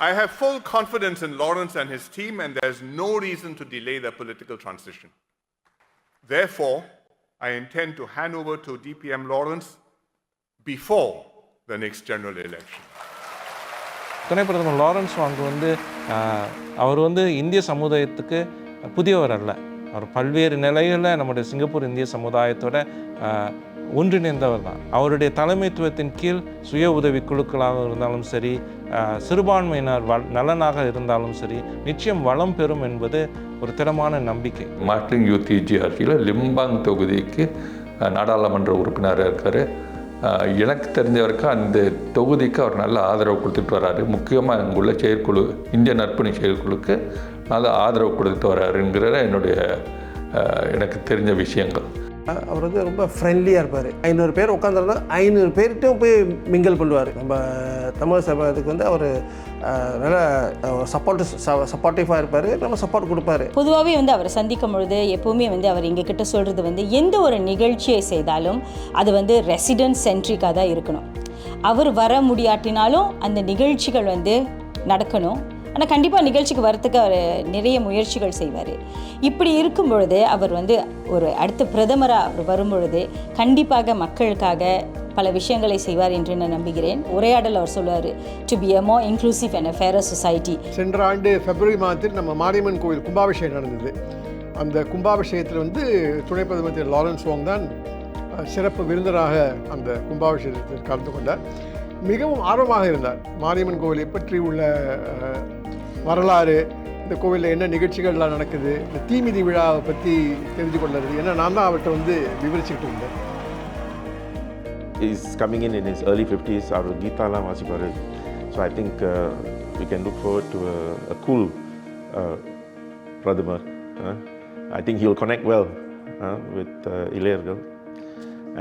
I have full confidence in Lawrence and his team, and there's no reason to delay the political transition. Therefore, I intend to hand over to DPM Lawrence before the next general election. துணை பிரதமர் Lawrence வாங் வந்து ஆஹ், அவர் வந்து இந்திய சமுதாயத்துக்கு புதியவர் அல்ல அவர் பல்வேறு நிலைகளில் நம்முடைய சிங்கப்பூர் இந்திய சமுதாயத்தோட ஆஹ், ஒன்றிணைந்தவர் தான் அவருடைய தலைமைத்துவத்தின் கீழ் சுய உதவி குழுக்களாக இருந்தாலும் சரி சிறுபான்மையினர் வ நலனாக இருந்தாலும் சரி நிச்சயம் வளம் பெறும் என்பது ஒரு திடமான நம்பிக்கை. மார்டின் யூதிஜிஆர்டியில் லிம்பாங் தொகுதிக்கு நாடாளுமன்ற உறுப்பினராக இருக்கார். எனக்கு தெரிஞ்ச வரைக்கும் அந்த தொகுதிக்கு அவர் நல்ல ஆதரவு கொடுத்துட்டு வர்றாரு முக்கியமாக அங்குள்ள செயற்குழு இந்திய நற்பணி செயற்குழுக்கு நல்ல ஆதரவு கொடுத்துட்டு வராருங்கிற என்னுடைய எனக்கு தெரிஞ்ச விஷயங்கள். அவர் வந்து ரொம்ப ஃப்ரெண்ட்லியாக இருப்பார். ஐநூறு பேர் உட்காந்துருந்தா ஐநூறு பேர்கிட்டையும் போய் மிங்கிள் பண்ணுவார். நம்ம தமிழ் சபாதுக்கு வந்து அவர் நல்ல சப்போர்ட் சப்போர்ட்டிவாக இருப்பார். நம்ம சப்போர்ட் கொடுப்பாரு. பொதுவாகவே வந்து அவரை சந்திக்கும் பொழுது எப்போவுமே வந்து அவர் எங்ககிட்ட சொல்கிறது வந்து எந்த ஒரு நிகழ்ச்சியை செய்தாலும் அது வந்து ரெசிடென்ட் சென்ட்ரிக்காக தான் இருக்கணும். அவர் வர முடியாட்டினாலும் அந்த நிகழ்ச்சிகள் வந்து நடக்கணும். ஆனால் கண்டிப்பாக நிகழ்ச்சிக்கு வரத்துக்கு அவர் நிறைய முயற்சிகள் செய்வார். இப்படி இருக்கும் பொழுது அவர் வந்து ஒரு அடுத்த பிரதமராக அவர் வரும் பொழுது கண்டிப்பாக மக்களுக்காக பல விஷயங்களை செய்வார் என்று நான் நம்புகிறேன். உரையாடல் அவர் சொல்லுவார் டு பி எ மோ இன்க்ளூசிவ் அண்ட் a சொசைட்டி சென்ற ஆண்டு பிப்ரவரி மாதத்தில் நம்ம மாரியம்மன் கோவில் கும்பாபிஷேகம் நடந்தது. அந்த கும்பாபிஷேகத்தில் வந்து துணை பிரதமர் திரு. லாரன்ஸ் வாங் தான் சிறப்பு விருந்தராக அந்த கும்பாபிஷேகத்தில் கலந்து கொண்டார். மிகவும் ஆர்வமாக இருந்தார் மாரியம்மன் கோவிலை பற்றி உள்ள வரலாறு இந்த கோவிலில் என்ன நிகழ்ச்சிகள்லாம் நடக்குது இந்த தீமிதி விழாவை பற்றி தெரிஞ்சு கொள்ளுறது ஏன்னா நான் தான் அவர்கிட்ட வந்து விவரிச்சுக்கிட்டு இருந்தேன் is coming in in is early fifties அவர் கீதாலாம் வாசிப்பார் so I think we can look for to a cool பிரதமர் I think he connect well with இளையர்கள்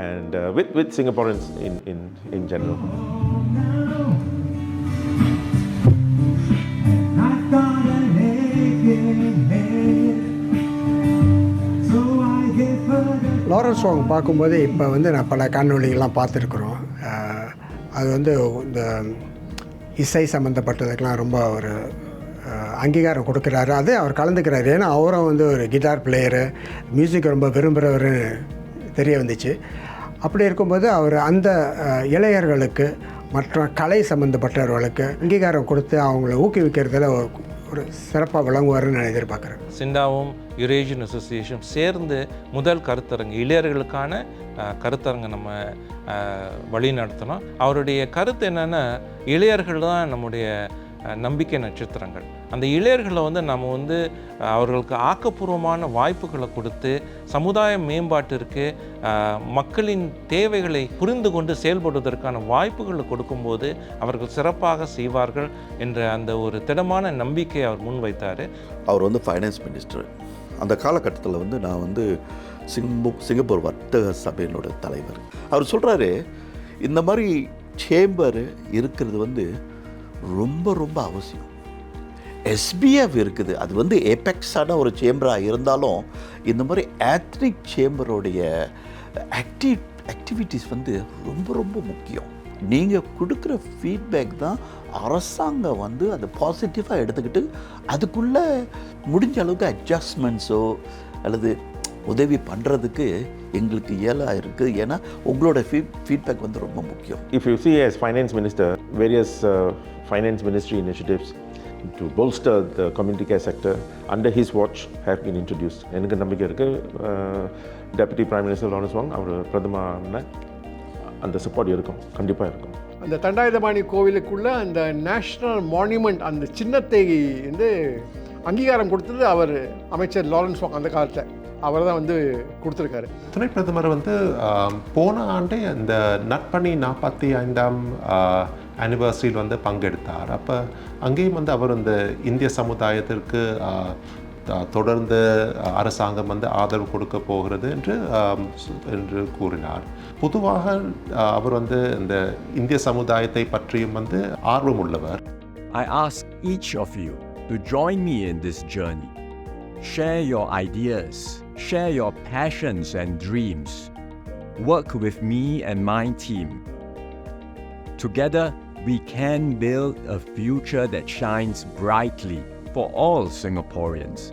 and with with with in in in, in. Lawrence song பார்க்கும்போது இப்போ வந்து நான் பல காணொளிகள்லாம் பார்த்துருக்குறோம். அது வந்து இந்த இசை சம்மந்தப்பட்டதுக்கெலாம் ரொம்ப ஒரு அங்கீகாரம் கொடுக்குறாரு. அதே அவர் கலந்துக்கிறாரு. ஏன்னா அவரும் வந்து ஒரு கிட்டார் பிளேயரு மியூசிக் ரொம்ப விரும்புகிறவருன்னு தெரிய வந்துச்சு. அப்படி இருக்கும்போது அவர் அந்த இளைஞர்களுக்கு மற்ற கலை சம்மந்தப்பட்டவர்களுக்கு அங்கீகாரம் கொடுத்து அவங்கள ஊக்குவிக்கிறதுல ஒரு- சிறப்பாக விளங்குவாருன்னு நான் எதிர்பார்க்குறேன். சிண்டாவும் யுரேஷியன் அசோசியேஷன் சேர்ந்து முதல் கருத்தரங்கு இளையர்களுக்கான கருத்தரங்கை நம்ம வழி நடத்தினோம் அவருடைய கருத்து என்னென்னா இளையர்கள் தான் நம்முடைய நம்பிக்கை நட்சத்திரங்கள். அந்த இளையர்களை வந்து நம்ம வந்து அவர்களுக்கு ஆக்கப்பூர்வமான வாய்ப்புகளை கொடுத்து சமுதாய மேம்பாட்டிற்கு மக்களின் தேவைகளை புரிந்து கொண்டு செயல்படுவதற்கான வாய்ப்புகளை கொடுக்கும்போது அவர்கள் சிறப்பாக செய்வார்கள் என்ற அந்த ஒரு திடமான நம்பிக்கையை அவர் முன்வைத்தார். அவர் வந்து ஃபைனான்ஸ் மினிஸ்டர் அந்த காலகட்டத்தில் வந்து நான் வந்து சிங்கு சிங்கப்பூர் வர்த்தக சபையினோட தலைவர். அவர் சொல்கிறாரு இந்த மாதிரி சேம்பர் இருக்கிறது வந்து ரொம்ப ரொம்ப அவசியம். எஸ்பிஎஃப் இருக்குது. அது வந்து ஏபெக்ஸான ஒரு சேம்பராக இருந்தாலும் இந்த மாதிரி ஆத்ரிக் சேம்பருடைய ஆக்டிவ் ஆக்டிவிட்டீஸ் வந்து ரொம்ப ரொம்ப முக்கியம். நீங்கள் கொடுக்குற ஃபீட்பேக் தான் அரசாங்கம் வந்து அதை பாசிட்டிவாக எடுத்துக்கிட்டு அதுக்குள்ளே முடிஞ்ச அளவுக்கு அட்ஜஸ்ட்மெண்ட்ஸோ அல்லது உதவி பண்ணுறதுக்கு எங்களுக்கு இயலாக இருக்குது ஏன்னா உங்களோட ஃபீட் ஃபீட்பேக் வந்து ரொம்ப முக்கியம். If you see as finance minister various finance ministry initiatives to bolster the community care sector under his watch have been introduced. எனக்கு நம்பிக்கை இருக்கு. Deputy prime minister Lawrence Wong அவர் பிரதமர் அந்த சப்போர்ட் இருக்கும். கண்டிப்பாக இருக்கும். அந்த தண்டாயுதபாணி கோவிலுக்குள்ள அந்த நேஷ்னல் மானுமெண்ட் அந்த சின்னத்தை வந்து அங்கீகாரம் கொடுத்தது அவர் அமைச்சர் லாரன்ஸ் வாங் அந்த காலத்தில். அவர் தான் வந்து கொடுத்துருக்காரு. துணை பிரதமர் வந்து போன ஆண்டே அந்த நட்பணி நாற்பத்தி ஐந்தாம் ஆனிவர்சரியில் வந்து பங்கெடுத்தார் அப்போ அங்கேயும் வந்து அவர் இந்த இந்திய சமுதாயத்திற்கு தொடர்ந்து அரசாங்கம் வந்து ஆதரவு கொடுக்க போகிறது என்று என்று கூறினார் பொதுவாக அவர் வந்து இந்த இந்திய சமுதாயத்தை பற்றியும் வந்து ஆர்வம் உள்ளவர் I ask each of you to join me in this journey. Share your ideas, share your passions and dreams. Work with me and my team. Together, we can build a future that shines brightly for all Singaporeans.